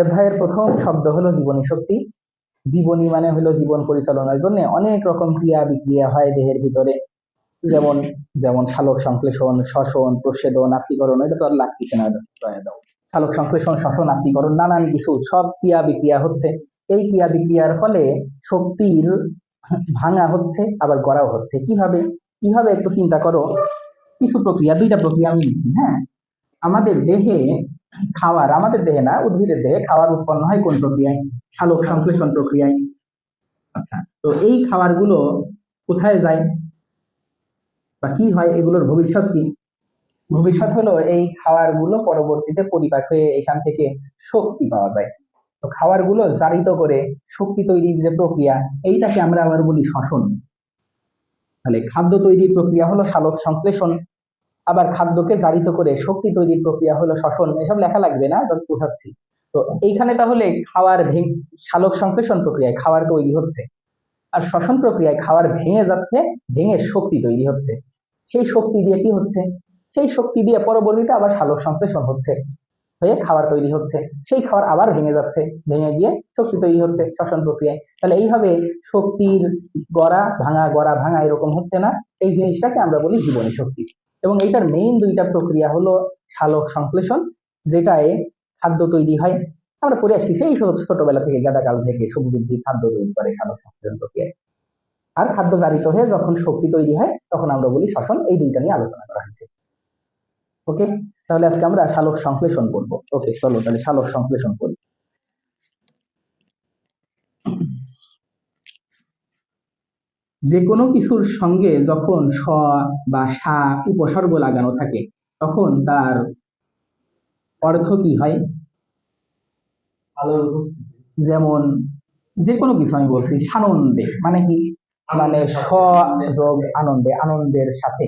অধ্যায়ের প্রথম শব্দ হলো জীবনী শক্তি। জীবনী মানে হলো জীবন পরিচালনার জন্য অনেক রকম ক্রিয়া বিক্রিয়া হয় দেহের ভিতরে। যেমন যেমন শালক সংশ্লেষণ, শ্বসন, প্রচ্ছেদন, আত্মীকরণ, এটা তো আর লাগতেছে না শালক সংশ্লেষণ, শ্বসন, আত্মীকরণ, নানান কিছু, সব ক্রিয়া বিক্রিয়া হচ্ছে। এই ক্রিয়া বিক্রিয়ার ফলে শক্তির ভাঙা হচ্ছে, আবার গড়াও হচ্ছে। কীভাবে? কীভাবে একটু চিন্তা করো? কিছু প্রক্রিয়া, দুইটা প্রক্রিয়া আমি লিখি হ্যাঁ? আমাদের দেহে খাওয়ার, আমাদের দেহে না, উদ্ভিদের দেহে খাওয়ার উৎপন্ন হয় কোন প্রক্রিয়ায়? শালক সংশ্লেষণ প্রক্রিয়ায়। আচ্ছা তো এই খাবারগুলো কোথায় যায়? বা কি হয়? এগুলোর ভবিষ্যৎ কি? ভবিষ্যৎ হলো এই খাবারগুলো পরবর্তীতে পরিপাক হয়ে এখান থেকে শক্তি পাওয়া যায়। তো খাবারগুলো জারিত করে শক্তি তৈরির যে প্রক্রিয়া, এইটাকে আমরা আবার বলি শ্বসন। তাহলে খাদ্য তৈরির প্রক্রিয়া হলো সালোক সংশ্লেষণ আবার খাদ্যকে জারিত করে শক্তি তৈরির প্রক্রিয়া হলো শ্বসন। এসব লেখা লাগবে না জাস্ট বোঝাচ্ছি। তো এইখানে তাহলে খাওয়ার ভেঙ শালক সংশ্লেষণ প্রক্রিয়ায় খাবার তৈরি হচ্ছে। আর শ্বসন প্রক্রিয়ায় খাবার ভেঙে যাচ্ছে, ভেঙে শক্তি তৈরি হচ্ছে। সেই শক্তি দিয়ে কি হচ্ছে? সেই শক্তি দিয়ে পরবর্তীতে আবার শালক সংশ্লেষণ হচ্ছে, হয়ে খাবার তৈরি হচ্ছে। সেই খাবার আবার ভেঙে যাচ্ছে, ভেঙে গিয়ে শক্তি তৈরি হচ্ছে শ্বসন প্রক্রিয়ায়। তাহলে এইভাবে শক্তির গড়া ভাঙা গড়া ভাঙা এরকম হচ্ছে না। এই জিনিসটাকে আমরা বলি জীবনী শক্তি। এবং এইটার মেইন দুইটা প্রক্রিয়া হলো শালক সংশ্লেষণ, যেটায় খাদ্য তৈরি হয়। আমরা পড়ে আসছি সেই ছোট- ছোটবেলা থেকে গাদাকাল থেকে সবজি খাদ্য তৈরি করে শালক সংশ্লেষণ প্রক্রিয়ায়। আর খাদ্য জারিত হয়ে যখন শক্তি তৈরি হয়, তখন আমরা বলি শ্বসন। এই দুইটা নিয়ে আলোচনা করা হয়েছে। ওকে তাহলে আজকে আমরা শালক সংশ্লেষণ করব ওকে চলো তাহলে শালক সংশ্লেষণ করি যে কোনো কিছুর সঙ্গে যখন স বা সা উপসর্গ লাগানো থাকে তখন তার অর্থ কি হয়? যেমন যে কোনো কিছু আমি বলছি সানন্দে মানে কি? মানে স যোগ আনন্দে আনন্দের সাথে।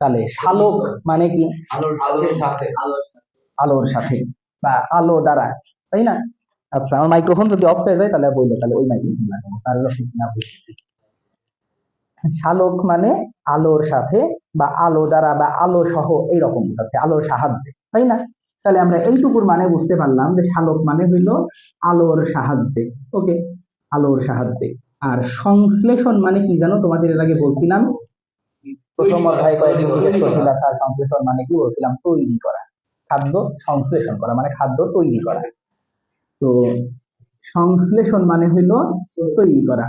তাহলে শালক মানে কি? আলোর সাথে। বা আলো দ্বারা তাই না? আচ্ছা আমার মাইক্রোফোন যদি অফ হয়ে যায় তাহলে বলল তাহলে ওই মাইক্রোফোন লাগাবো। স্যার না বুঝতেছি। শালক মানে আলোর সাথে বা আলো দ্বারা বা আলো সহ এইরকম বোঝাচ্ছে আলোর সাহায্যে তাই না? তাহলে আমরা এইটুকুর মানে বুঝতে পারলাম যে শালক মানে হইল আলোর সাহায্যে ওকে? আলোর সাহায্যে। আর সংশ্লেষণ মানে কি জানো? তোমাদের এর আগে বলছিলাম প্রথম অধ্যায় কয়েকদিন জিজ্ঞেস করছিল স্যার সংশ্লেষণ মানে কি বলছিলাম? তৈরি করা। খাদ্য সংশ্লেষণ করা মানে খাদ্য তৈরি করা। তো সংশ্লেষণ মানে হইল তৈরি করা।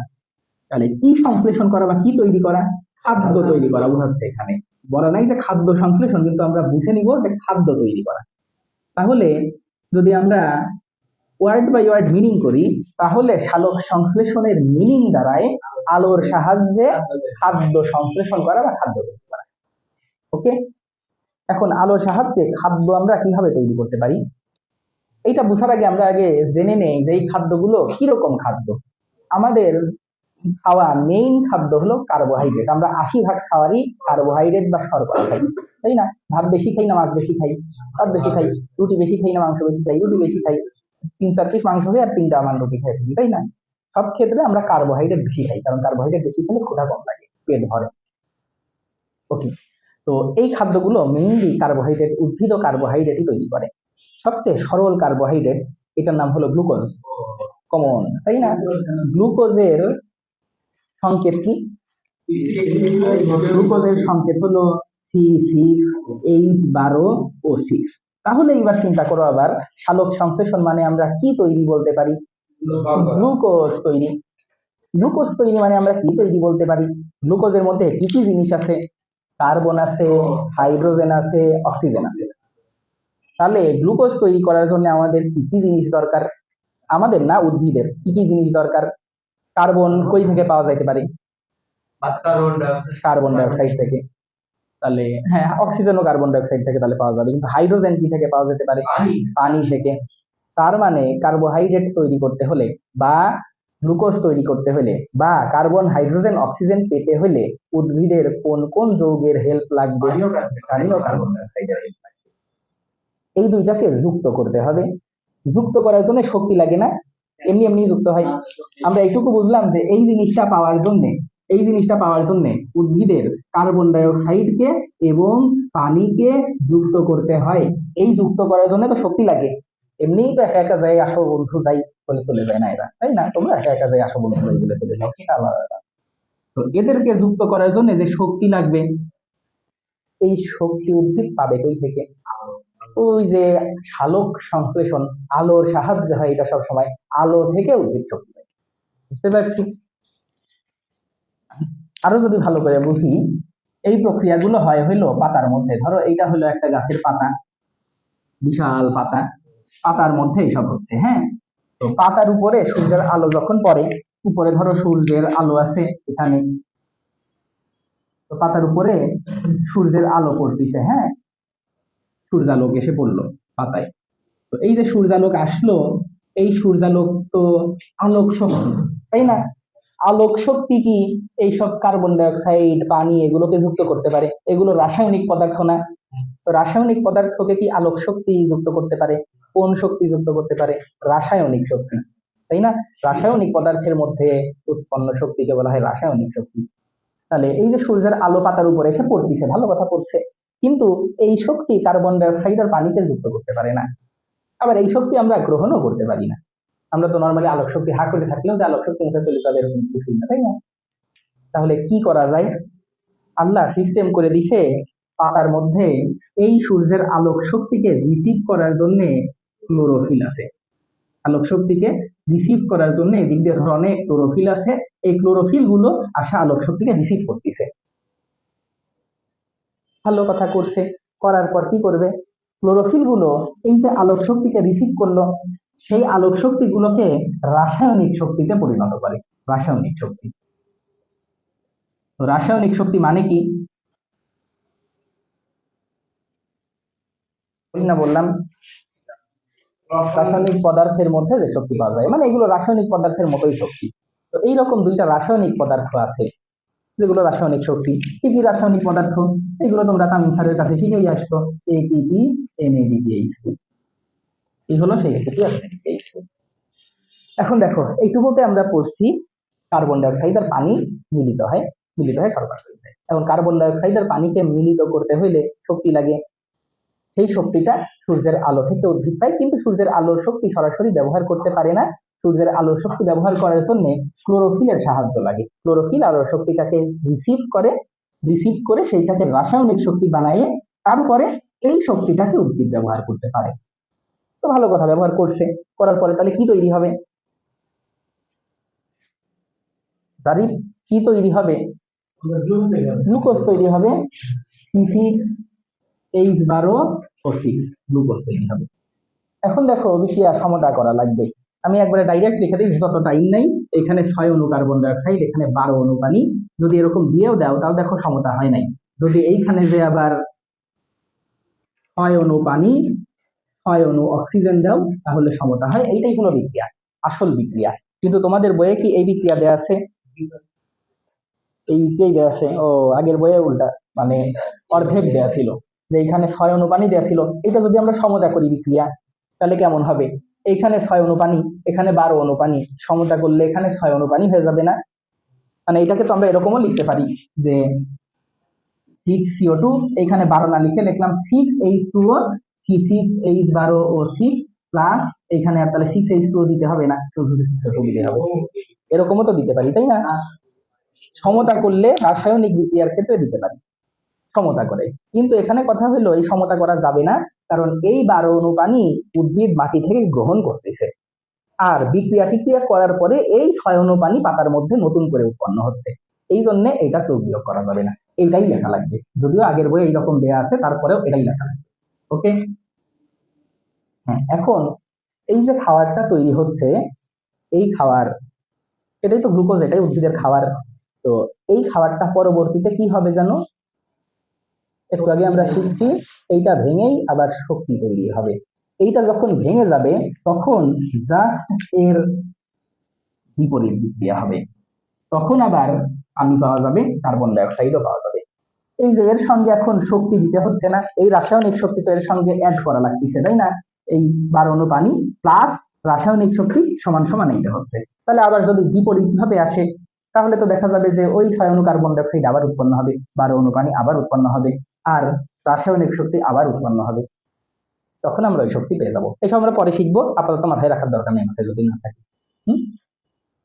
তাহলে কি সংশ্লেষণ করা বা কি তৈরি করা? খাদ্য তৈরি করা বোঝাচ্ছে এখানে। বলা নাই যে খাদ্য সংশ্লেষণ, কিন্তু আমরা বুঝে নিব যে খাদ্য তৈরি করা। তাহলে যদি আমরা ওয়ার্ড বাই ওয়ার্ড মিনিং করি, তাহলে শালক সংশ্লেষণের মিনিং দ্বারায় আলোর সাহায্যে খাদ্য সংশ্লেষণ করা বা খাদ্য তৈরি করা। ওকে এখন আলোর সাহায্যে খাদ্য আমরা কীভাবে তৈরি করতে পারি? এইটা বোঝার আগে আমরা আগে জেনে নেই যে এই খাদ্যগুলো কীরকম খাদ্য? আমাদের খাওয়া মেইন খাদ্য হলো কার্বোহাইড্রেট আমরা আশি ভাগ খাওয়ারই কার্বোহাইড্রেট বা শর্করা খাই। তাই না? ভাত বেশি খাই না মাছ বেশি খাই? ভাত বেশি খাই রুটি বেশি খাই না মাংস বেশি খাই? রুটি বেশি খাই। তিন চার পিস মাংস খাই আর তিনটা আমার রুটি খাই তাই না? সব ক্ষেত্রে আমরা কার্বোহাইড্রেট বেশি খাই কারণ কার্বোহাইড্রেট বেশি খেলে ক্ষুধা কম লাগে পেট ভরে। ওকে তো এই খাদ্যগুলো মেইনলি কার্বোহাইড্রেট উদ্ভিদ কার্বোহাইড্রেটই তৈরি করে। সবচেয়ে সরল কার্বোহাইড্রেট এটার নাম হলো গ্লুকোজ কমন তাই না? গ্লুকোজের সংকেত কি? গ্লুকোজের সংকেত হলো সি সিক্স এইচ বারো ও সিক্স তাহলে এবার চিন্তা করো আবার, শালক সংশ্লেষণ মানে আমরা কি তৈরি বলতে পারি? গ্লুকোজ তৈরি। গ্লুকোজ তৈরি মানে আমরা কি তৈরি বলতে পারি? গ্লুকোজের মধ্যে কি কি জিনিস আছে? কার্বন আছে, হাইড্রোজেন আছে, অক্সিজেন আছে। তাহলে গ্লুকোজ তৈরি করার জন্য আমাদের কি কি জিনিস দরকার? আমাদের না উদ্ভিদের কি কি জিনিস দরকার? কার্বন কই থেকে পাওয়া যাইতে পারে? কার্বন ডাইঅক্সাইড থেকে। তাহলে হ্যাঁ অক্সিজেন ও কার্বন ডাইঅক্সাইড থেকে তাহলে পাওয়া যাবে। কিন্তু হাইড্রোজেন কি থেকে পাওয়া যেতে পারে? পানি। থেকে। তার মানে কার্বোহাইড্রেট তৈরি করতে হলে বা গ্লুকোজ তৈরি করতে হলে বা কার্বন হাইড্রোজেন অক্সিজেন পেতে হলে উদ্ভিদের কোন কোন যৌগের হেল্প লাগবে? পানিও কাটবে পানি ও কার্বন ডাইঅক্সাইডের হেল্প লাগবে। এই দুইটাকে যুক্ত করতে হবে। যুক্ত করার জন্য শক্তি লাগে না। এমনি এমনি যুক্ত হয়। আমরা এইটুকু বুঝলাম যে এই জিনিসটা পাওয়ার জন্য এই জিনিসটা পাওয়ার জন্য উদ্ভিদের কার্বন ডাইঅক্সাইডকে এবং পানিকে যুক্ত করতে হয়। এই যুক্ত করার জন্য তো শক্তি লাগে। এমনিই তো একা একা যাই আসো বন্ধু যাই বলে চলে যায় না এরা তাই না? তোমরা একা একা যাই আসো বন্ধু যাই বলে চলে যাও সেটা আলাদা তো এদেরকে যুক্ত করার জন্য যে শক্তি লাগবে এই শক্তি উদ্ভিদ পাবে কই থেকে? ওই যে শালক সংশ্লেষণ, আলোর সাহায্যে হয় এটা সব সময় আলো থেকে উদ্ভিদ শক্তি পায় বুঝতে পারছি? আরও যদি ভালো করে বুঝি, এই প্রক্রিয়াগুলো হয় হইল পাতার মধ্যে। ধরো এইটা হলো একটা গাছের পাতা, বিশাল পাতা। পাতার মধ্যে এইসব হচ্ছে হ্যাঁ? তো পাতার উপরে সূর্যের আলো যখন পড়ে, উপরে ধরো সূর্যের আলো আছে এখানে। তো পাতার উপরে সূর্যের আলো পড়তিছে হ্যাঁ? সূর্যালোক এসে পড়ল পাতায়। তো এই যে সূর্যালোক আসলো, এই সূর্যালোক তো আলোক শক্তি, তাই না? আলোক শক্তি কি? এইসব কার্বন ডাইঅক্সাইড পানি এগুলোকে যুক্ত করতে পারে। এগুলো রাসায়নিক পদার্থ না। তো রাসায়নিক পদার্থকে কি আলোক শক্তি যুক্ত করতে পারে? কোন শক্তি যুক্ত করতে পারে? রাসায়নিক শক্তি, তাই না? রাসায়নিক পদার্থের মধ্যে উৎপন্ন শক্তিকে বলা হয় রাসায়নিক শক্তি। তাহলে এই যে সূর্যের আলো পাতার উপরে এসে পড়তিছে, ভালো কথা পড়ছে। কিন্তু এই শক্তি কার্বন ডাইঅক্সাইড আর পানিকে যুক্ত করতে পারে না। আবার এই শক্তি আমরা গ্রহণও করতে পারি না। আমরা তো নর্মালি আলোক শক্তি হা করে থাকলেও যে আলোক শক্তি মুখে চলে যাবে এরকম কিছুই না, তাই না? তাহলে কি করা যায়? আল্লাহ সিস্টেম করে দিছে, পাতার মধ্যে এই সূর্যের আলোক শক্তিকে রিসিভ করার জন্য ক্লোরোফিল আছে। আলোক শক্তিকে রিসিভ করার জন্য এদিক দিয়ে অনেক ক্লোরোফিল আছে। এই ক্লোরোফিলগুলো আসা আলোক শক্তিকে রিসিভ করতেছে। ভালো কথা করছে, করার পর কি করবে? ক্লোরোফিলগুলো এই যে আলোক শক্তিকে রিসিভ করল, সেই আলোক শক্তি গুলোকে রাসায়নিক শক্তিতে পরিণত করে, রাসায়নিক শক্তি। রাসায়নিক শক্তি মানে কি? না, বললাম। রাসায়নিক পদার্থের মধ্যে যে শক্তি পাওয়া যায় মানে এগুলো রাসায়নিক পদার্থের মতোই শক্তি। তো এইরকম দুইটা রাসায়নিক পদার্থ আছে। যেগুলো রাসায়নিক শক্তি। কি কি রাসায়নিক পদার্থ? এগুলো তোমরা তামিম স্যারের কাছে শিখেই আসছো। এনএডিপিএইচ টু এই হলো সেই এটিপি এনএডিপিএইচ টু এখন দেখো, এইটুকুতে আমরা পড়ছি কার্বন ডাইঅক্সাইড আর পানি মিলিত হয় মিলিত হয় যায় এখন কার্বন ডাইঅক্সাইড আর পানিকে মিলিত করতে হইলে শক্তি লাগে। সেই শক্তিটা সূর্যের আলো থেকে উদ্ভিদ পায়, কিন্তু সূর্যের আলোর শক্তি সরাসরি ব্যবহার করতে পারে না। সূর্যের আলোর শক্তি ব্যবহার করার জন্য ক্লোরোফিলের সাহায্য লাগে। ক্লোরোফিল আলোর শক্তিটাকে রিসিভ করে রিসিভ করে সেইটাকে রাসায়নিক শক্তি বানায় তারপরে এই শক্তিটাকে উদ্ভিদ ব্যবহার করতে পারে। তো ভালো কথা, ব্যবহার করছে। করার পরে তাহলে কি তৈরি হবে? কি তৈরি হবে? গ্লুকোজ তৈরি হবে। সি সিক্স এইচ বারো ও সিক্স গ্লুকোজ তৈরি হবে। এখন দেখো বিক্রিয়া সমতা করা লাগবে। আমি একবারে ডাইরেক্ট লিখে দিই যত টাইম নেই, এখানে ছয় অনু কার্বন ডাইঅক্সাইড এখানে বারো অণু পানি। যদি এরকম দিয়েও দাও তাও দেখো সমতা হয় নাই। যদি এইখানে যে আবার ছয় অণু পানি, ছয় অনু অক্সিজেন দাও, তাহলে সমতা হয়। এইটাই হলো বিক্রিয়া, আসল বিক্রিয়া। কিন্তু তোমাদের বইয়ে কি এই বিক্রিয়া দেওয়া আছে? এই বিক্রিয়াই দেওয়া আছে। ও, আগের বইয়ে উল্টা মানে অর্ধেক দেওয়া ছিল। যে এখানে ছয় অণু পানি দেওয়া ছিল। এটা যদি আমরা সমতা করি বিক্রিয়া, তাহলে কেমন হবে? এইখানে ছয় অণু পানি এখানে বারো অণু পানি সমতা করলে এখানে ছয় অনুপানি হয়ে যাবে না। মানে এটাকে তো আমরা এরকমও লিখতে পারি যে সিক্স সিও টু এখানে বারো না লিখে লিখলাম six H two O C six H বারো ও সিক্স প্লাস এখানে আর তাহলে সিক্স এইচ টু দিতে হবে না। এরকমও তো দিতে পারি, তাই না? সমতা করলে রাসায়নিক বিক্রিয়ার ক্ষেত্রে দিতে পারি। সমতা করে। কিন্তু এখানে কথা হলো, এই সমতা করা যাবে না। কারণ এই বারো অণু পানি উদ্ভিদ মাটি থেকে গ্রহণ করতেছে। আর বিক্রিয়া টিক্রিয়া করার পরে এই ছয় অণু পানি পাতার মধ্যে নতুন করে উৎপন্ন হচ্ছে। এই জন্য এটা যোগ বিয়োগ করা যাবে না। এইটাই লেখা লাগবে। যদিও আগের বইয়ে এইরকম দেয়া আছে, তারপরেও এটাই লেখা লাগবে। ওকে হ্যাঁ এখন এই যে খাবারটা তৈরি হচ্ছে, এই খাবার এটাই তো গ্লুকোজ, এটাই উদ্ভিদের খাবার তো এই খাবারটা পরবর্তীতে কি হবে জানো? একটু আগে আমরা শিখছি, এইটা ভেঙেই আবার শক্তি তৈরি হবে। এইটা যখন ভেঙে যাবে, তখন জাস্ট এর বিপরীত বিক্রিয়া হবে। তখন আবার পানি পাওয়া যাবে কার্বন ডাইঅক্সাইডও পাওয়া যাবে। এই যে এর সঙ্গে এখন শক্তি দিতে হচ্ছে না, এই রাসায়নিক শক্তি তো এর সঙ্গে অ্যাড করা লাগতেছে, তাই না? এই বারো অণু পানি প্লাস রাসায়নিক শক্তি সমান সমান এইটা হচ্ছে। তাহলে আবার যদি বিপরীত ভাবে আসে, তাহলে তো দেখা যাবে যে ওই ছয় অণু কার্বন ডাইঅক্সাইড আবার উৎপন্ন হবে বারো অণু পানি আবার উৎপন্ন হবে। আর রাসায়নিক শক্তি আবার উৎপন্ন হবে। তখন আমরা ওই শক্তি পেয়ে যাব। এসব আমরা পরে শিখব। আপাতত মাথায় রাখার দরকার নেই, মাথায় যদি না থাকে। হুম?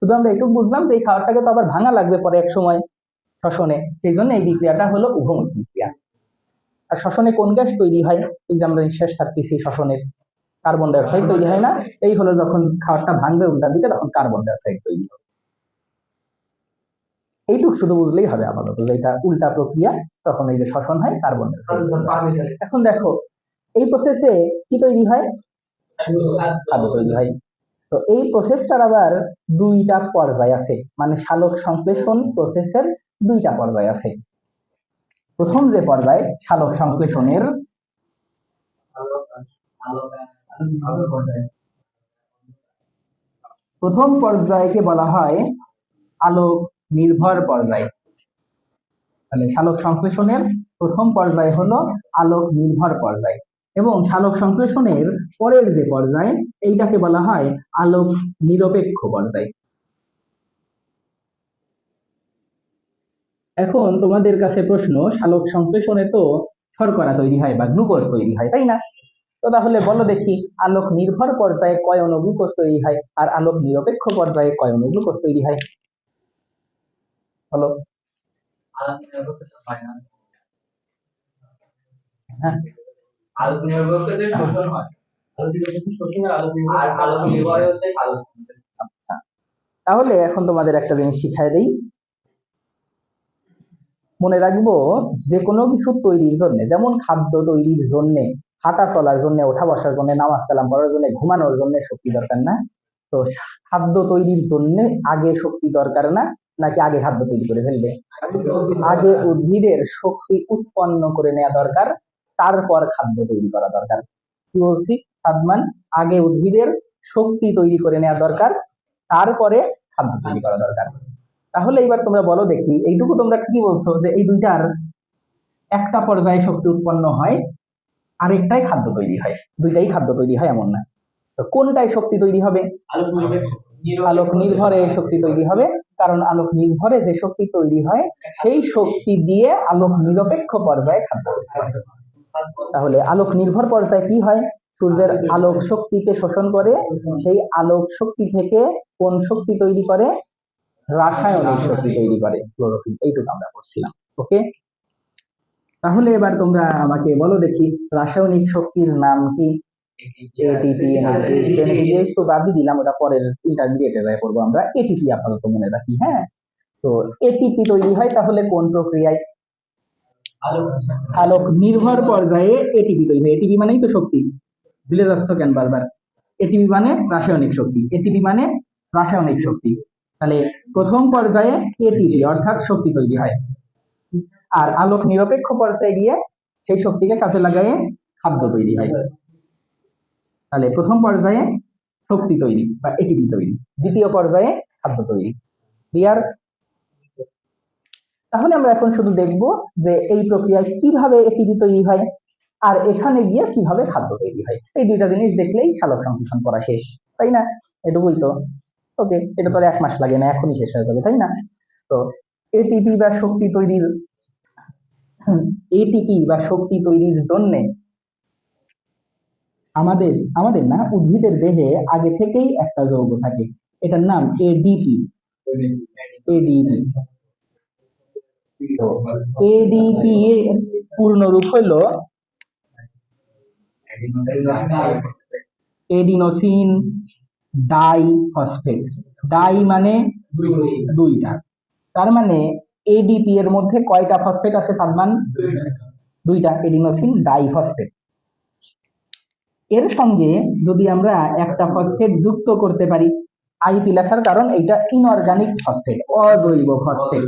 শুধু আমরা এটুকু বুঝলাম যে এই খাবারটাকে তো আবার ভাঙা লাগবে পরে এক সময় শ্বসনে সেই জন্য এই বিক্রিয়াটা হলো উভমুখী ক্রিয়া আর শ্বসনে কোন গ্যাস তৈরি হয়? এই যে আমরা নিঃশ্বাস ছাড়তেছি শ্বসনের কার্বন ডাইঅক্সাইড তৈরি হয় না। এই হলো যখন খাবারটা ভাঙবে উল্টা দিকে, তখন কার্বন ডাইঅক্সাইড তৈরি হবে। এইটুকু শুধু বুঝলেই হবে আপাতত যে এটা উল্টা প্রক্রিয়া তখন এই যে শ্বসন হয় কার্বন এখন দেখো এই প্রসেসে কি তৈরি হয়? খাদ্য তৈরি হয়। তো এই প্রসেসটার আবার দুইটা পর্যায় আছে। মানে সালোক সংশ্লেষণ প্রসেসের দুইটা পর্যায় আছে। প্রথম যে পর্যায় সালোক সংশ্লেষণের প্রথম পর্যায়কে বলা হয় আলোক নির্ভর পর্যায়। তাহলে সালোক সংশ্লেষণের প্রথম পর্যায় হলো আলোক নির্ভর পর্যায় এবং সালোক সংশ্লেষণের পরের যে পর্যায়, এইটাকে বলা হয় আলোক নিরপেক্ষ পর্যায়। এখন তোমাদের কাছে প্রশ্ন সালোক সংশ্লেষণে তো শর্করা তৈরি হয় বা গ্লুকোজ তৈরি হয়, তাই না? তো তাহলে বলো দেখি, আলোক নির্ভর পর্যায়ে কয় অণু গ্লুকোজ তৈরি হয় আর আলোক নিরপেক্ষ পর্যায়ে কয় অণু গ্লুকোজ তৈরি হয়? হ্যাঁ শোষণ হয়। আলোক আচ্ছা। তাহলে এখন তোমাদের একটা জিনিস শিখাই দেই। মনে রাখব যে কোনো কিছু তৈরির জন্য যেমন খাদ্য তৈরির জন্য হাঁটা চলার জন্য ওঠা বসার জন্য নামাজ কালাম পড়ার জন্য ঘুমানোর জন্য শক্তি দরকার না। তো খাদ্য তৈরির জন্য আগে শক্তি দরকার না। নাকি আগে খাদ্য তৈরি করে ফেলবে? আগে উদ্ভিদের শক্তি উৎপন্ন করে নেওয়া দরকার, তারপর খাদ্য তৈরি করা দরকার। কি বলছি? সাদমান, আগে উদ্ভিদের শক্তি তৈরি করে নেওয়া দরকার, তারপরে খাদ্য তৈরি করা দরকার। তাহলে এবার তোমরা বলো দেখি, এইটুকু তোমরা ঠিকই বলছো যে এই দুইটার একটা পর্যায়ে শক্তি উৎপন্ন হয়, আরেকটাই খাদ্য তৈরি হয়। দুইটাই খাদ্য তৈরি হয়, এমন না। কোনটাই শক্তি তৈরি হবে? আলোক নির্ভরে শক্তি তৈরি হবে কারণ আলোক নির্ভরে যে শক্তি তৈরি হয়, সেই শক্তি দিয়ে আলোক নিরপেক্ষ পর্যায়ে খাদ্য তাহলে আলোক নির্ভর পর্যায়ে কি হয়? সূর্যের আলোক শক্তিকে শোষণ করে, সেই আলোক শক্তি থেকে কোন শক্তি তৈরি করে? রাসায়নিক শক্তি তৈরি করে, ক্লোরোফিল। এইটুকু আমরা করছিলাম। ওকে? তাহলে এবার তোমরা আমাকে বলো দেখি, রাসায়নিক শক্তির নাম কি? এটিপি এনএডিএইচ তো বাদই দিলাম ওটা পরের ইন্টারমিডিয়েটে যায় করব আমরা এটিপি আপাতত মনে রাখি হ্যাঁ তো এটিপি তৈরি হয় তাহলে কোন প্রক্রিয়ায় আলোক নির্ভর পর্যায়ে এটিপি তৈরি হয় এটিপি মানেই তো শক্তি ভুলে যাচ্ছ কেন বারবার এটিপি মানে রাসায়নিক শক্তি এটিপি মানে রাসায়নিক শক্তি তাহলে প্রথম পর্যায়ে এটিপি অর্থাৎ শক্তি তৈরি হয় আর আলোক নিরপেক্ষ পর্যায়ে গিয়ে সেই শক্তিকে কাজে লাগায়ে খাদ্য তৈরি হয় তাহলে প্রথম পর্যায়ে শক্তি তৈরি বা এটিপি তৈরি। দ্বিতীয় পর্যায়ে খাদ্য তৈরি। ক্লিয়ার তাহলে আমরা এখন শুধু দেখব যে এই প্রক্রিয়ায় কীভাবে এটিপি তৈরি হয় আর এখানে গিয়ে কীভাবে খাদ্য তৈরি হয়। এই দুইটা জিনিস দেখলেই সালোক সংশ্লেষণ করা শেষ, তাই না? এটুকুই তো। ওকে এটা তো এক মাস লাগে না, এখনই শেষ হয়ে যাবে, তাই না? তো এটিপি বা শক্তি তৈরির এটিপি বা শক্তি তৈরির জন্য আমাদের আমাদের না, উদ্ভিদের দেহে আগে থেকেই একটা যৌগ থাকে। এটার নাম এডিপি এডিপি এডিপি এর পূর্ণ রূপ হলো এডিনোসিন ডাই ফসফেট ডাই মানে দুইটা। তার মানে এডিপি এর মধ্যে কয়টা ফসফেট আছে সাদমান দুইটা। এডিনোসিন ডাই ফসফেট এর সঙ্গে যদি আমরা একটা ফসফেট যুক্ত করতে পারি আইপি লেখার কারণ এটা ইনঅর্গানিক ফসফেট অজৈব ফসফেট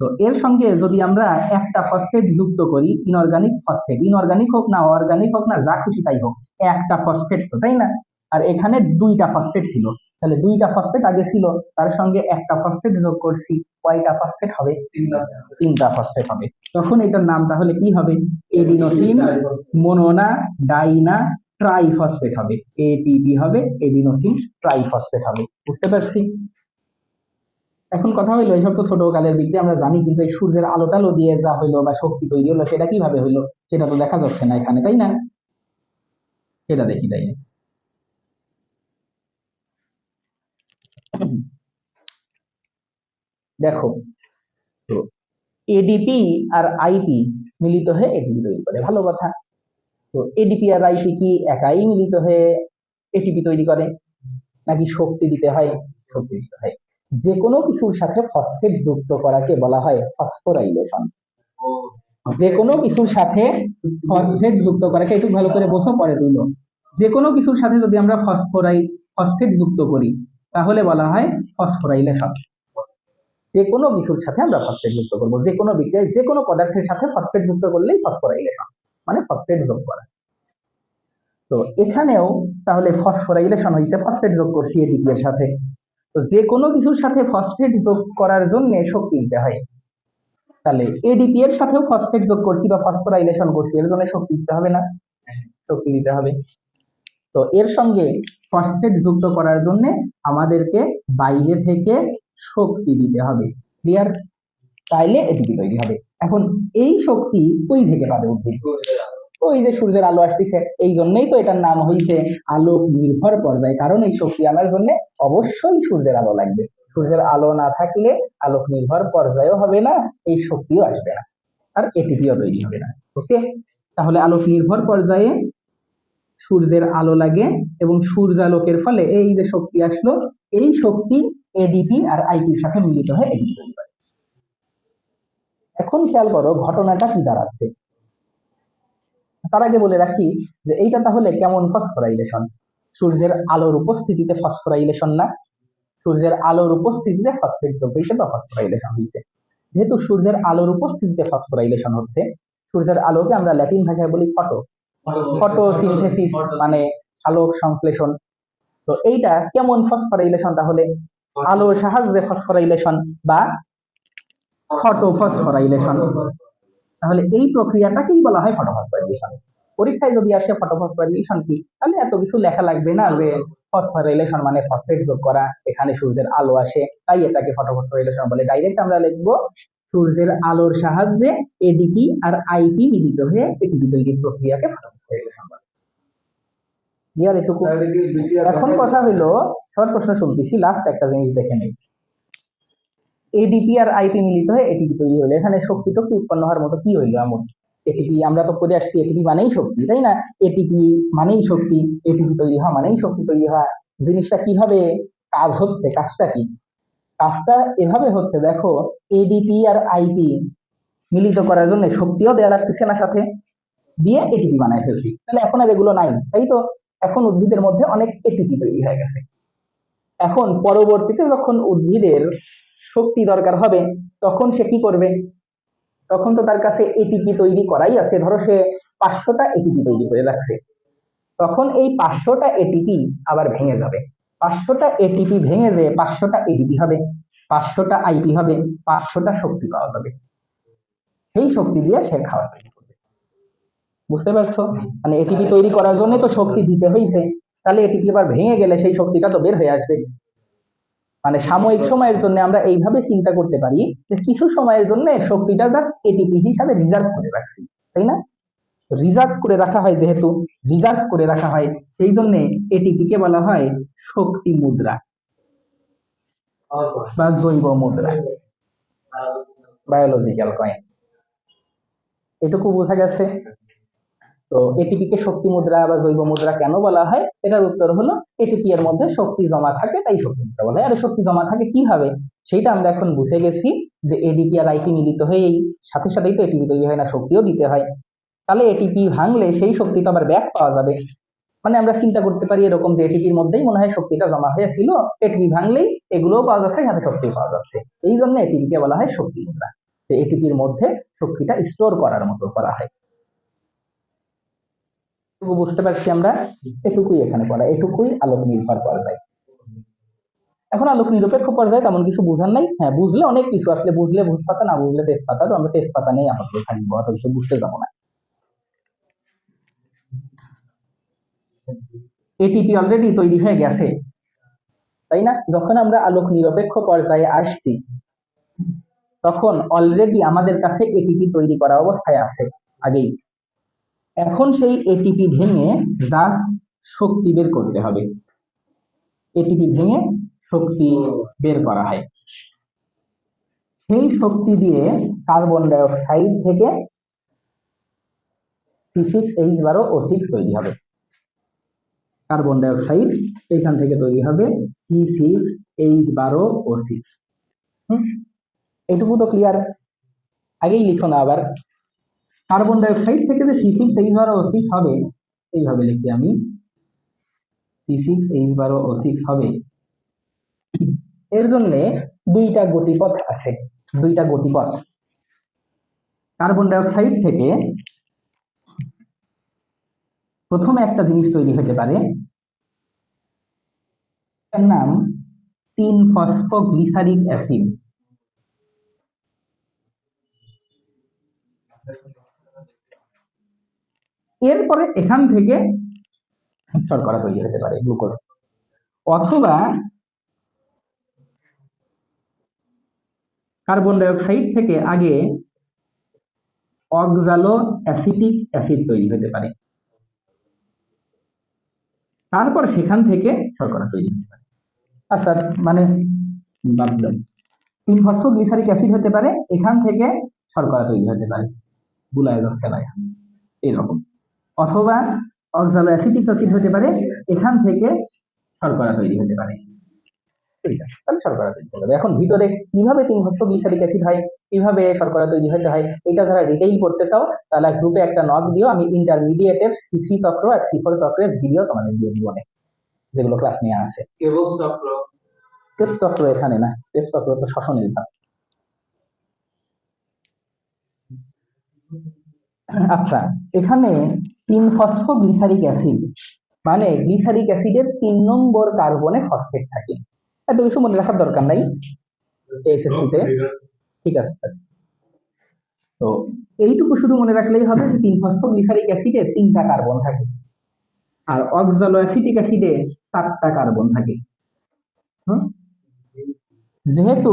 তো এর সঙ্গে যদি আমরা একটা ফসফেট যুক্ত করি ইনঅর্গানিক ফসফেট ইনঅর্গানিক হোক না অর্গানিক হোক না, যা খুশি তাই হোক, একটা ফসফেট তো তাই না? আর এখানে দুইটা ফসফেট ছিল। তাহলে দুইটা ফসফেট আগে ছিল তার সঙ্গে একটা ফসফেট যোগ করছি কয়টা ফসফেট হবে? তিনটা। ফসফেট হবে। তখন এটার নাম তাহলে কি হবে? এডিনোসিন মোনোনা ডাইনা ট্রাইফসফেট হবে এটিপি হবে এডিনোসিন ট্রাইফসফেট হবে। বুঝতে পারছি? এখন কথা হইল এইসব তো ছোট কালের দিক দিয়ে আমরা জানি কিন্তু এই সূর্যের আলো টালো দিয়ে যা হইল বা শক্তি তৈরি হলো সেটা কীভাবে হইল? সেটা তো দেখা যাচ্ছে না এখানে তাই না? সেটা দেখি তাই দেখো, তো এডিপি আর আইপি মিলিত হয়ে এটিপি তৈরি করে, ভালো কথা। তো এডিপি আর আইপি কি একাই মিলিত হয়ে এটিপি তৈরি করে? নাকি শক্তি দিতে হয়? শক্তি দিতে হয়। যে কোনো কিছুর সাথে ফসফেট যুক্ত করাকে বলা হয় ফসফোরাইলেশন যে কোনো কিছুর সাথে ফসফেট যুক্ত করাকে, একটু ভালো করে বসো পরে তুইল যে কোনো কিছুর সাথে যদি আমরা ফসফোরাই ফসফেট যুক্ত করি তাহলে বলা হয় ফসফোরাইলেশন যে কোনো কিছুর সাথে আমরা ফসফেট যুক্ত করব। যে কোনো বিক্রিয়ায় যে কোনো পদার্থের সাথে ফসফেট যুক্ত করলেই ফসফোরাইলেশন মানে ফসফেট যোগ করা। তো এখানেও তাহলে ফসফোরাইলেশন হয়েছে ফসফেট যোগ করছি এডিপি এর সাথে। তো যে কোনো কিছুর সাথে ফসফেট যোগ করার জন্য শক্তি দিতে হয়। তাহলে এডিপি এর সাথেও ফসফেট যোগ করছি বা ফসফোরাইলেশন করছি, এর জন্য শক্তি দিতে হবে না। শক্তি দিতে হবে। তো এর সঙ্গে ফসফেট যুক্ত করার জন্য আমাদেরকে বাইরে থেকে শক্তি দিতে হবে। ক্লিয়ার তাইলে এটিপি তৈরি হবে। এখন এই শক্তি কই থেকে পাবে উদ্ভিদ? ওই যে সূর্যের আলো আসতেছে, এই জন্যই তো এটার নাম হয়েছে আলোক নির্ভর পর্যায়, কারণ এই শক্তি আনার জন্য অবশ্যই সূর্যের আলো লাগবে। সূর্যের আলো না থাকলে আলোক নির্ভর পর্যায়ও হবে না, এই শক্তিও আসবে না। আর এটিপিও তৈরি হবে না। ওকে তাহলে আলোক নির্ভর পর্যায়ে সূর্যের আলো লাগে এবং সূর্যালোকের ফলে এই যে শক্তি আসলো, এই শক্তি এডিপি আর আইপির সাথে মিলিত হয়ে এডিপি তৈরি করে। এখন খেয়াল করো ঘটনাটা কি দাঁড়াচ্ছে। তার আগে বলে রাখি যে এইটা তাহলে কেমন ফসফোরাইলেশন সূর্যের আলোর উপস্থিতিতে ফসফোরাইলেশন না। সূর্যের আলোর উপস্থিতিতে ফসফেট যোগ হয়েছে বা ফসফোরাইলেশন হয়েছে। যেহেতু সূর্যের আলোর উপস্থিতিতে ফসফোরাইলেশন হচ্ছে, সূর্যের আলোকে আমরা ল্যাটিন ভাষায় বলি ফটো ফটোসিনথেসিস মানে আলোক সংশ্লেষণ। তো এইটা কেমন ফসফোরাইলেশন তাহলে? আলোর সাহায্যে ফসফোরাইলেশন বা ফটোফসফোরাইলেশন তাহলে এই প্রক্রিয়াটাকেই বলা হয় ফটোফসফোরাইলেশন পরীক্ষায় যদি আসে ফটোফসফোরাইলেশন কি তাহলে এত কিছু লেখা লাগবে না যে ফসফোরাইলেশন মানে ফসফেট যোগ করা এখানে সূর্যের আলো আসে তাই এটাকে ফটোফসফোরাইলেশন বলে। ডাইরেক্ট আমরা লিখব সূর্যের আলোর সাহায্যে এডিপি আর আইপি মিলিত হয়ে এটিপি তৈরির প্রক্রিয়াকে ফটোফসফোরাইলেশন এটুকু? এখন কথা হইল শর্ট প্রশ্ন শুনতেছি লাস্ট একটা জিনিস দেখে নেই। এডিপি আর আইপি মিলিত হয়ে এটিপি তৈরি হলো এখানে শক্তি টক্তি উৎপন্ন হওয়ার মতো কি হইল এমন? এটিপি আমরা তো করে আসছি এটিপি মানেই শক্তি তাই না? এটিপি মানেই শক্তি এটিপি তৈরি হওয়া মানেই শক্তি তৈরি হওয়া। জিনিসটা কীভাবে কাজ হচ্ছে কাজটা কি? কাজটা এভাবে হচ্ছে, দেখো এডিপি আর আইপি মিলিত করার জন্য শক্তিও দেওয়া লাগতেছে না সাথে, দিয়ে এটিপি বানায় ফেলছি। তাহলে এখন আর এগুলো নাই, তাই তো? এখন উদ্ভিদের মধ্যে অনেক এটিপি তৈরি হয়ে গেছে। এখন পরবর্তীতে যখন উদ্ভিদের শক্তি দরকার হবে, তখন সে কি করবে? তখন তো তার কাছে এটিপি তৈরি করাই আছে, ধরো সে পাঁচশোটা এটিপি তৈরি করে রাখছে। তখন এই পাঁচশোটা এটিপি আবার ভেঙে যাবে। পাঁচশোটা এটিপি ভেঙে যে পাঁচশোটা এটিপি হবে পাঁচশোটা আইপি হবে পাঁচশোটা শক্তি পাওয়া যাবে। সেই শক্তি দিয়ে সে খাবার তৈরি করবে। বুঝতে পারছ? মানে এটিপি তৈরি করার জন্য তো শক্তি দিতে হয়েছে তাহলে এটিপি আবার ভেঙে গেলে সেই শক্তিটা তো বের হয়ে আসবে। মানে সাময়িক সময়ের জন্য আমরা এইভাবে চিন্তা করতে পারি যে কিছু সময়ের জন্য শক্তিটা জাস্ট এটিপি হিসাবে রিজার্ভ করে রাখছি তাই না? রিজার্ভ করে রাখা হয় যেহেতু রিজার্ভ করে রাখা হয়, সেই জন্য এটিপি কে বলা হয়? শক্তি মুদ্রা বা জৈব মুদ্রা। বায়োলজিক্যাল কয়েন এটুকু বোঝা গেছে? তো এটিপি কে শক্তি মুদ্রা বা জৈব মুদ্রা কেন বলা হয়? এটার উত্তর হলো এটিপি এর মধ্যে শক্তি জমা থাকে, তাই শক্তি মুদ্রা বলা হয়। আর শক্তি জমা থাকে কীভাবে সেইটা আমরা এখন বুঝে গেছি যে এডিপি আর আইপি মিলিত হয়ে সাথে সাথেই তো এটিপি তৈরি হয় না, শক্তিও দিতে হয়। তাহলে এটিপি ভাঙলে সেই শক্তি তো আবার ব্যাক পাওয়া যাবে। মানে আমরা চিন্তা করতে পারি এরকম যে এটিপির মধ্যেই মনে হয় শক্তিটা জমা হয়েছিল এটিপি ভাঙলেই এগুলোও পাওয়া যাচ্ছে, সাথে শক্তি পাওয়া যাচ্ছে। এই জন্য এটিপিকে বলা হয় শক্তি মুদ্রা। যে এটিপির মধ্যে শক্তিটা স্টোর করার মতো করা হয়। এটুকু বুঝতে পারছি আমরা? এটুকুই এখানে পড়া, এটুকুই আলোক নির্ভর পর্যায়। এখন আলোক নিরপেক্ষ পর্যায়ে তেমন কিছু বুঝার নাই। হ্যাঁ বুঝলে অনেক কিছু, আসলে বুঝলে ভূতপাতা, না বুঝলে তেজপাতা, তো আমরা তেজপাতা নেই আপাতত থাকব অত কিছু বুঝতে যাব না। এটিপি অলরেডি তৈরি হয়ে গেছে। তাই না? যখন আমরা আলোক নিরপেক্ষ পর্যায়ে আসছি, তখন অলরেডি আমাদের কাছে এটিপি তৈরি করা অবস্থায় আছে আগেই। এখন সেই এটিপি ভেঙে জাস্ট শক্তি বের করতে হবে। এটিপি ভেঙে শক্তি বের করা হয়। সেই শক্তি দিয়ে কার্বন ডাই অক্সাইড থেকে সি সিক্স এইচ বারো ও সিক্স তৈরি হবে। কার্বন ডাইঅক্সাইড এখান থেকে তৈরি হবে সি সিক্স এইচ বারো ও সিক্স এইটুকু তো ক্লিয়ার আগেই লিখো না আবার। কার্বন ডাইঅক্সাইড থেকে যে সি সিক্স এইচ বারো ও সিক্স হবে, এইভাবে লিখি আমি। সি সিক্স এইচ বারো ও সিক্স হবে। এর জন্য দুইটা গতিপথ আছে, দুইটা গতিপথ। কার্বন ডাইঅক্সাইড থেকে প্রথমে একটা জিনিস তৈরি হতে পারে। নাম তিন ফসফোগ্লিসারিক অ্যাসিড। এরপরে এখান থেকে শর্করা তৈরি হতে পারে, গ্লুকোজ। অথবা কার্বন ডাই অক্সাইড থেকে আগে অক্সালো অ্যাসিটিক অ্যাসিড তৈরি হতে পারে। তারপর সেখান থেকে শর্করা তৈরি হতে পারে। আচ্ছা মানে। তিন ফসফোগ্লিসারিক অ্যাসিড হতে পারে এখান থেকে শর্করা তৈরি হতে পারে। বুলায় যাচ্ছে না এরকম। অথবা অক্সালো অ্যাসিটিক অ্যাসিড হতে পারে এখান থেকে শর্করা তৈরি হতে পারে। তাহলে শর্করা তৈরি হবে এখন ভিতরে কীভাবে তিন ফসফোগ্লিসারিক অ্যাসিড হয় কীভাবে শর্করা তৈরি হতে হয় এটা যারা ডিটেইল করতে চাও তাহলে গ্রুপে একটা নক দিও আমি ইন্টারমিডিয়েটের সি থ্রি চক্র আর সি ফোর চক্রের ভিডিও তোমাদের দিয়ে দিব যেগুলো ক্লাস নিয়ে আছে। কেবল চক্র? টেপস চক্র এখানে না টেপস চক্র তো শ্বসনের ধাপ আচ্ছা এখানে তিন ফসফোগ্লিসারিক অ্যাসিড মানে গ্লিসারিক অ্যাসিডের তিন নম্বর কার্বনে ফসফেট থাকে। এত কিছু মনে রাখার দরকার নাই। ঠিক আছে। তো এইটুকু শুধু মনে রাখলেই হবে যে তিন ফসফোগ্লিসারিক অ্যাসিডে তিনটা কার্বন থাকে। আর অক্সালো অ্যাসিটিক অ্যাসিডে চারটা কার্বন থাকে? যেহেতু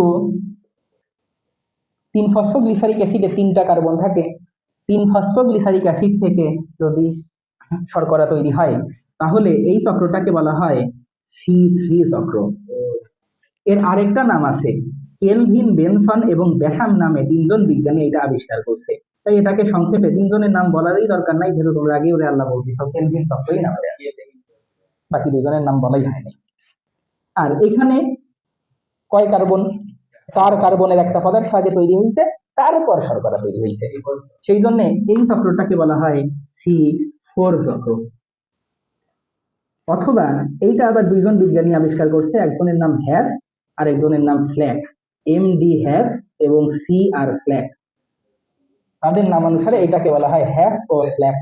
তিন ফসফোগ্লিসারিক অ্যাসিডে তিনটা কার্বন থাকে, তিন ফসফোগ্লিসারিক অ্যাসিড থেকে যদি শর্করা তৈরি হয়, তাহলে এই চক্রটাকে বলা হয় সি থ্রি চক্র। এর আরেকটা নাম আছে, কেলভিন বেনসন এবং ব্যাসাম নামে তিনজন বিজ্ঞানী এটা আবিষ্কার করছে। তাই এটাকে সংক্ষেপে তিনজনের নাম বলারই দরকার নাই, যেহেতু তোমরা আগে ওরে আল্লাহ বলছিস কেলভিন চক্রই নাম বাকি দুজনের নাম বলাই হয়নি আর এখানে কয় কার্বন? চার কার্বনের একটা পদার্থ আগে তৈরি হয়েছে, তারপর শর্করা তৈরি হয়েছে। সেই জন্য এই চক্রটাকে বলা হয় সি ফোর চক্র। অথবা এইটা আবার দুইজন বিজ্ঞানী আবিষ্কার করছে, একজনের নাম হ্যাস আর একজনের নাম স্ল্যাক এম ডি হ্যাস এবং সি আর স্ল্যাক তাদের নাম অনুসারে এটাকে বলা হয় হ্যাস ও স্ল্যাক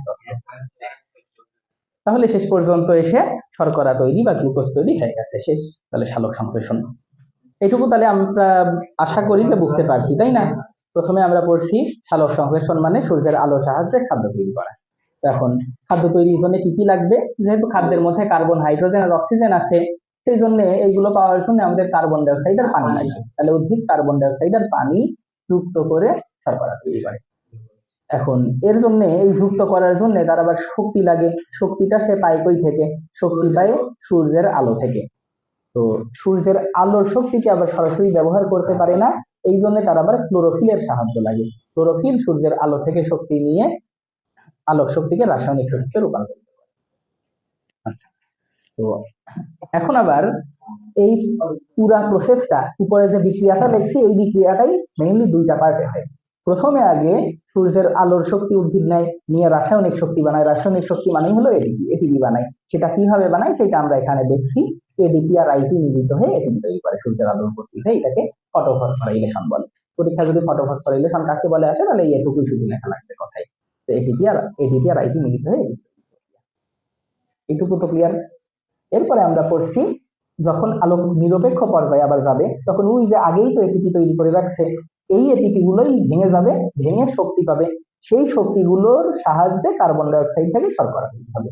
তাহলে শেষ পর্যন্ত এসে শর্করা তৈরি বা গ্লুকোজ তৈরি হয়ে গেছে। শেষ। তাহলে সালোক সংশ্লেষণ। এটুকু তাহলে আমরা আশা করি যে বুঝতে পারছি, তাই না? প্রথমে আমরা পড়ছি সালোক সংশ্লেষণ মানে সূর্যের আলোর সাহায্যে খাদ্য তৈরি করা। এখন খাদ্য তৈরির জন্য কি কি লাগবে? যেহেতু খাদ্যের মধ্যে কার্বন হাইড্রোজেন আর অক্সিজেন আছে সেই জন্য এইগুলো পাওয়ার জন্য আমাদের কার্বন ডাই অক্সাইড আর পানি লাগে। তাহলে উদ্ভিদ কার্বন ডাই অক্সাইড আর পানি যুক্ত করে শর্করা তৈরি করে। এখন এর জন্য, এই যুক্ত করার জন্য তার আবার শক্তি লাগে। শক্তিটা সে পায় কই থেকে? শক্তি পায় সূর্যের আলো থেকে। তো সূর্যের আলোর শক্তিকে আবার সরাসরি ব্যবহার করতে পারে না, এই জন্য তার আবার ক্লোরোফিলের সাহায্য লাগে। ক্লোরোফিল সূর্যের আলো থেকে শক্তি নিয়ে আলোক শক্তিকে রাসায়নিক শক্তিতে রূপান্তরিত করে। আচ্ছা। তো এখন আবার এই পুরা প্রসেসটা উপরে যে বিক্রিয়াটা দেখছি, এই বিক্রিয়াটাই মেইনলি দুইটা পার্টে হয়। প্রথমে আগে সূর্যের আলোর শক্তি উদ্ভিদ নেয়, নিয়ে রাসায়নিক শক্তি বানায়। রাসায়নিক শক্তি মানেই হলো এটিপি এটিপি বানায়। সেটা কীভাবে বানায় সেটা আমরা এখানে দেখছি। এডিপি আর আইপি মিলিত হয়ে এটিপি তৈরি করে সূর্যের আলোর উপস্থিত উপস্থিতিতে এটাকে ফটোফসফোরাইলেশন বলে। পরীক্ষা যদি ফটোফসফোরাইলেশন কাকে বলে আসে, তাহলে এটুকুই শুধু লেখা লাগবে কথাই তো এটিপি আর এটিপি আর আইপি মিলিত হয়ে এটুকু তো ক্লিয়ার এরপরে আমরা পড়ছি, যখন আলোক নিরপেক্ষ পর্যায়ে আবার যাবে, তখন ওই যে আগেই তো এটিপি তৈরি করে রাখছে, এই এটিপি গুলোই ভেঙে যাবে, ভেঙে শক্তি পাবে। সেই শক্তিগুলোর সাহায্যে কার্বন ডাই অক্সাইড থেকে শর্করা হবে।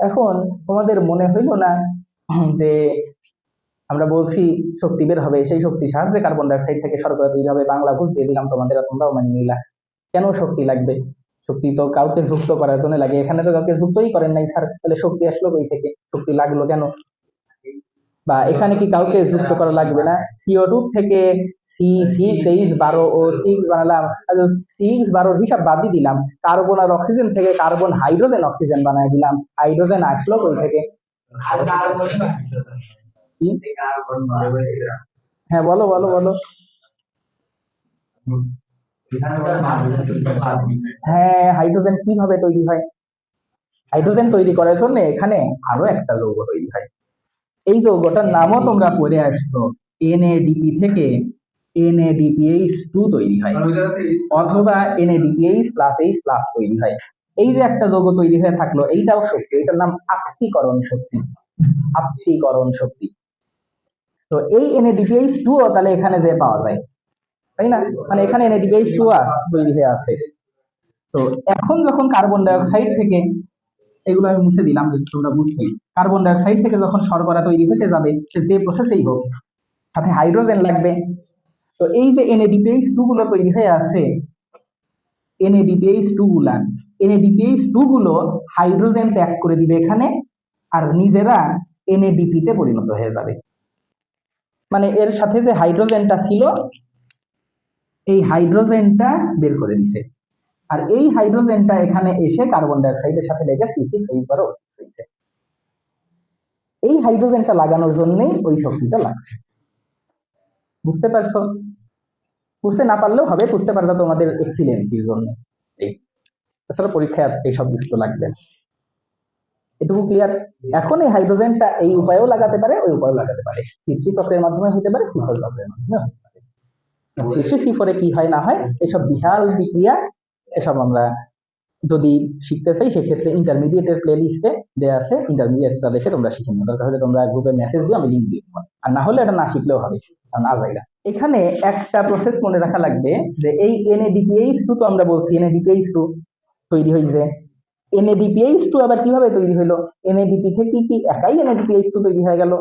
এখন তোমাদের মনে হইল না যে আমরা বলছি শক্তি বের হবে, সেই শক্তির সাহায্যে কার্বন ডাই অক্সাইড থেকে শর্করা তৈরি হবে, বাংলা বুঝ দিয়ে দিলাম তোমাদের তোমরাও মানে নিলা। কেন শক্তি লাগবে? শক্তি তো কাউকে যুক্ত করার জন্য লাগে। এখানে তো কাউকে যুক্তই করেন নাই স্যার। তাহলে শক্তি আসলো কই থেকে? শক্তি লাগল কেন? বা এখানে কি কাউকে যুক্ত করা লাগবে না? সিও টু থেকে সি সিক্স এইচ বারো ও সিক্স বানালাম। সিক্স বারোর হিসাব বাদ দিয়ে দিলাম। কার্বন আর অক্সিজেন থেকে কার্বন হাইড্রোজেন অক্সিজেন বানায় দিলাম। হাইড্রোজেন আসলো কই থেকে? হ্যাঁ বলো বলো বলো। হ্যাঁ হাইড্রোজেন কীভাবে তৈরি হয়? হাইড্রোজেন তৈরি করার জন্য এখানে আরও একটা যৌগ তৈরি হয়। এই যৌগটার নামও তোমরা পড়ে আসছো। এনএডিপি থেকে এনএডিপিএইচ টু তৈরি হয়। অথবা এনএডিপিএইচ প্লাস এইচ প্লাস তৈরি হয়। এই যে একটা যৌগ তৈরি হয়ে থাকল, এইটাও শক্তি। এটার নাম আত্মীকরণ শক্তি। আত্মীকরণ শক্তি। তো এই এনএডিপিএইচ টু তাহলে এখানে যে পাওয়া যায়। তাই না? মানে এখানে এনএডিপিএইচ টু তৈরি হয়ে আছে। তো এখন যখন কার্বন ডাইঅক্সাইড থেকে, এগুলো আমি মুছে দিলাম তোমরা বুঝছ। কার্বন ডাইঅক্সাইড থেকে যখন শর্করা তৈরি হতে যাবে, সে যে প্রসেসেই হোক সাথে হাইড্রোজেন লাগবে। তো এই যে এনএডিপিএইচ টু গুলো তৈরি হয়ে আছে এনএডিপিএইচ টু গুলা এনএডিপিএইচ টু গুলো হাইড্রোজেন ত্যাগ করে দিবে এখানে, আর নিজেরা এনএডিপি তে পরিণত হয়ে যাবে। মানে এর সাথে যে হাইড্রোজেনটা ছিল এই হাইড্রোজেনটা বের করে দিছে। আর এই হাইড্রোজেনটা এখানে এসে কার্বন ডাইঅক্সাইডের সাথে লেগে সি সিক্স হয়েছে। এই হাইড্রোজেনটা লাগানোর জন্যই ওই শক্তিটা লাগছে। বুঝতে পারছ? বুঝতে না পারলেও হবে, বুঝতে পারলে তোমাদের এক্সিলেন্সির জন্য। এই, তাছাড়া পরীক্ষায় এইসব কিছু লাগবে এটুকু ক্লিয়ার এখন এই হাইড্রোজেনটা এই উপায়েও লাগাতে পারে, ওই উপায়েও লাগাতে পারে। সিথ্রি চক্রের মাধ্যমে হতে পারে সিফর চক্রের মাধ্যমে হতে পারে। সিথ্রি সিফরে কি হয় না হয় এসব বিশাল বিক্রিয়া এসব আমরা যদি শিখতে চাই সেক্ষেত্রে ইন্টারমিডিয়েটের প্লে লিস্টে দেওয়া আছে ইন্টারমিডিয়েটটা দেখে তোমরা শিখে নিও। দরকার হলে তোমরা গ্রুপে মেসেজ দিও আমি লিঙ্ক দিয়ে দেবো। আর না হলে এটা না শিখলেও হবে আর না না এখানে একটা প্রসেস মনে রাখা লাগবে যে এই এনএডিপিএইচ টু তো আমরা বলছি এনএডিপিএইচ টু তৈরি হয়েছে এনএডিপিএইচ টু আবার কীভাবে তৈরি হলো এনএডিপি থেকে কি একাই এনএডিপিএইচ টু তৈরি হয়ে গেল?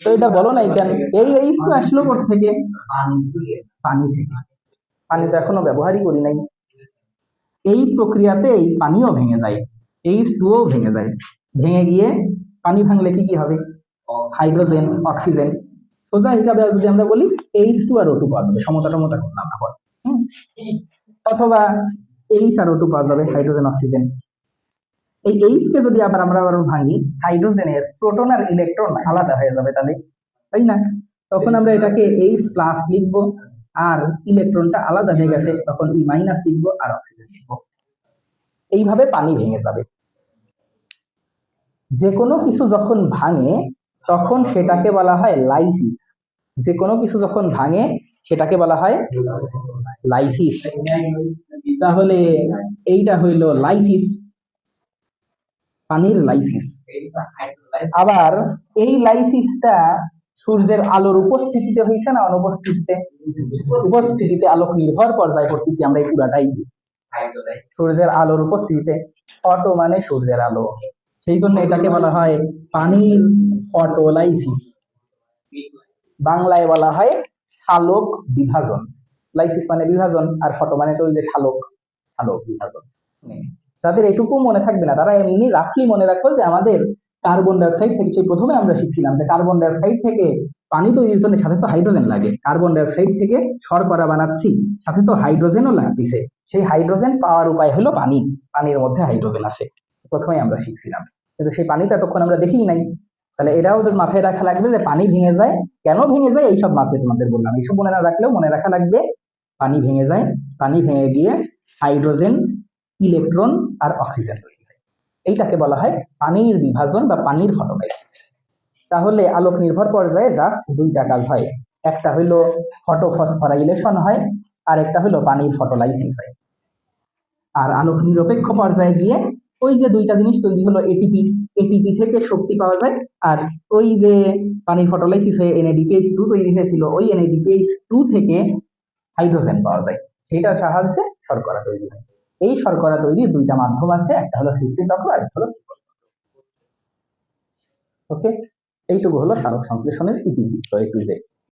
তো এটা বলো না কেন এই এইচ তো আসলো কোথা থেকে? পানি থেকে। পানি থেকে পানি তো এখনও ব্যবহারই করি নাই। এই প্রক্রিয়াতে এই পানিও ভেঙে যায় এইচ টুও ভেঙে যায়। ভেঙে গিয়ে পানি ভাঙলে কি কি হবে? Hydrogen oxygen. সোজা হিসাবে যদি আমরা বলি এইচ টু আর ও টু পাওয়া যাবে সমতা টমতা করলাম না হয় হুম? অথবা এইচ আর ও টু পাওয়া যাবে হাইড্রোজেন অক্সিজেন। এই এইচ কে যদি আবার আমরা আবার ভাঙি, হাইড্রোজেনের প্রোটন আর ইলেকট্রন আলাদা হয়ে যাবে তাহলে, তাই না? তখন আমরা এটাকে এইচ প্লাস লিখব আর ইলেকট্রনটা আলাদা হয়ে গেছে, তখন ই মাইনাস লিখব আর অক্সিজেন লিখব। এইভাবে পানি ভেঙে যাবে। যে কোনো কিছু যখন ভাঙে, তখন সেটাকে বলা হয় লাইসিস যে কোনো কিছু যখন ভাঙে, সেটাকে বলা হয় লাইসিস তাহলে এইটা হইল লাইসিস পানির লাইসিস। আবার এই লাইসিসটা সূর্যের আলোর উপস্থিতিতে হয়েছে না অনুপস্থিতিতে? উপস্থিতিতে আলোক নির্ভর পর্যায়ে পড়তেছি আমরা এই পুরাটাই। সূর্যের আলোর উপস্থিতিতে ফটো মানে সূর্যের আলো। সেই জন্য এটাকে বলা হয় পানির ফটোলাইসিস। বাংলায় বলা হয় শালক বিভাজন। লাইসিস মানে বিভাজন আর ফটো মানে তো ওই যে শালক শালক বিভাজন। যাদের এটুকু মনে থাকবে না। তারা এমনি রাফলি মনে রাখো যে আমাদের কার্বন ডাইঅক্সাইড থেকে সেই প্রথমে আমরা শিখছিলাম যে কার্বন ডাইঅক্সাইড থেকে পানি তৈরির জন্য সাথে তো হাইড্রোজেন লাগে। কার্বন ডাইঅক্সাইড থেকে শর্করা বানাচ্ছি, সাথে তো হাইড্রোজেনও লাগতেছে। সেই হাইড্রোজেন পাওয়ার উপায় হলো পানি। পানির মধ্যে হাইড্রোজেন আছে। প্রথমে আমরা শিখছিলাম। কিন্তু সেই পানিটা তখন আমরা দেখি নাই। তাহলে এটাও মাথায় রাখা লাগবে যে পানি ভেঙে যায়। কেন ভেঙে যায়? এইসব মাছে তোমাদের বললাম। এইসব মনে না রাখলেও মনে রাখা লাগবে। পানি ভেঙে যায়। পানি ভেঙে গিয়ে হাইড্রোজেন ইলেকট্রন আর অক্সিজেন এইটাকে বলা হয় পানির বিভাজন বা পানির ফটোলাইসিস তাহলে আলোক নির্ভর পর্যায়ে জাস্ট দুইটা কাজ হয়। একটা হইল ফটোফসফোরাইলেশন হয়, আর একটা হইল পানির ফটোলাইসিস হয়। আর আলোক নিরপেক্ষ পর্যায়ে গিয়ে ওই যে দুইটা জিনিস তৈরি হলো এটিপি এটিপি থেকে শক্তি পাওয়া যায়, আর ওই যে পানির ফটোলাইসিস হয়ে এনএডিপিএইচ টু তৈরি হয়েছিল, ওই এনএডিপিএইচ টু থেকে হাইড্রোজেন পাওয়া যায়। সেটার সাহায্যে শর্করা তৈরি হয়। এই শর্করা তৈরি দুইটা মাধ্যম আছে, একটা হলো সৃষ্টি চক্র আর একটা হলো ওকে এইটুকু হলো সারক সংশ্লেষণের ইতিবৃত্ত এ টু জেড